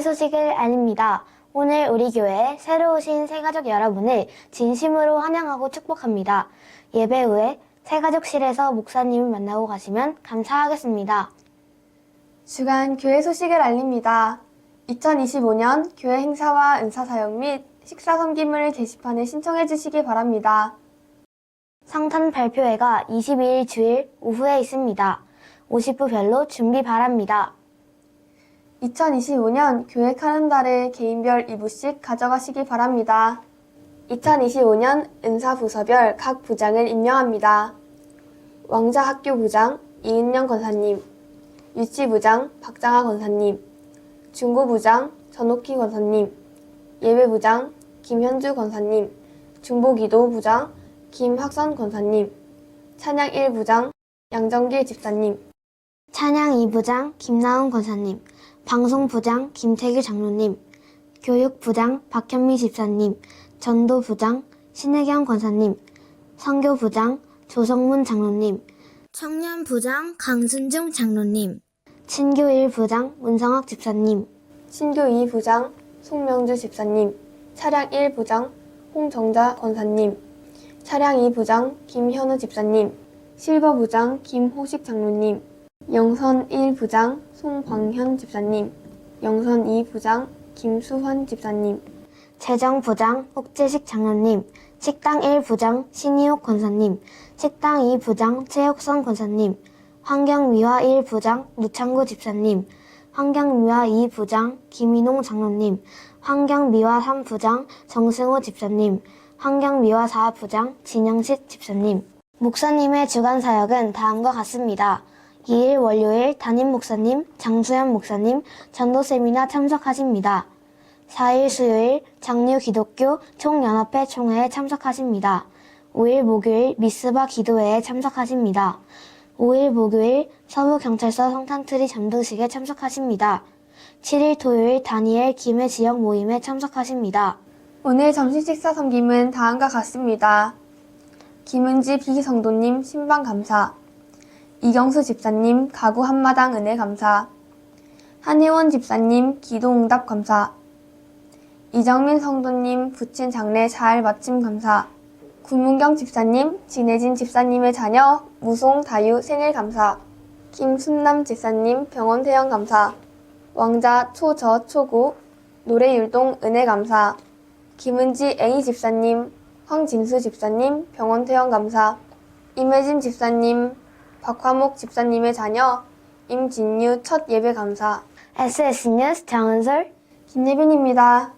소식을 알립니다. 오늘 우리 교회에 새로 오신 새가족 여러분을 진심으로 환영하고 축복합니다. 예배 후에 새가족실에서 목사님을 만나고 가시면 감사하겠습니다. 주간 교회 소식을 알립니다. 2025년 교회 행사와 은사 사역 및 식사 섬김을 게시판에 신청해 주시기 바랍니다. 성탄 발표회가 22일 주일 오후에 있습니다. 50부별로 준비 바랍니다. 2025년 교회 카렌다를 개인별 2부씩 가져가시기 바랍니다. 2025년 은사 부서별 각 부장을 임명합니다. 왕자 학교 부장 이은영 권사님, 유치부장 박장하 권사님, 중고부장 전옥희 권사님, 예배부장 김현주 권사님, 중보기도 부장 김학선 권사님, 찬양 1부장 양정길 집사님, 찬양 2부장 김나은 권사님, 방송부장 김태규 장로님, 교육부장 박현미 집사님, 전도부장 신혜경 권사님, 선교부장 조성문 장로님, 청년부장 강순중 장로님, 친교 1부장 문성학 집사님, 신교 2부장 송명주 집사님, 차량 1부장 홍정자 권사님, 차량 2부장 김현우 집사님, 실버부장 김호식 장로님, 영선 1부장 송광현 집사님, 영선 2부장 김수환 집사님, 재정부장 혹재식 장로님, 식당 1부장 신이옥 권사님, 식당 2부장 최혁선 권사님, 환경미화 1부장 노창구 집사님, 환경미화 2부장 김인홍 장로님, 환경미화 3부장 정승호 집사님, 환경미화 4부장 진영식 집사님. 목사님의 주간 사역은 다음과 같습니다. 2일 월요일 담임 목사님, 장수현 목사님 전도 세미나 참석하십니다. 4일 수요일 장류 기독교 총연합회 총회에 참석하십니다. 5일 목요일 미스바 기도회에 참석하십니다. 5일 목요일 서부경찰서 성탄트리 잠등식에 참석하십니다. 7일 토요일 다니엘 김해 지역 모임에 참석하십니다. 오늘 점심 식사 섬김은 다음과 같습니다. 김은지 비성도님 신방 감사, 이경수 집사님 가구 한마당 은혜 감사, 한혜원 집사님 기도 응답 감사, 이정민 성도님 부친 장례 잘 마침 감사, 구문경 집사님, 진혜진 집사님의 자녀 무송 다유 생일 감사, 김순남 집사님 병원 퇴원 감사, 왕자 초저 초구 노래 율동 은혜 감사, 김은지 애니 집사님, 황진수 집사님 병원 퇴원 감사, 임혜진 집사님, 박화목 집사님의 자녀 임진유 첫 예배 감사, SS 뉴스 정은솔 김예빈입니다.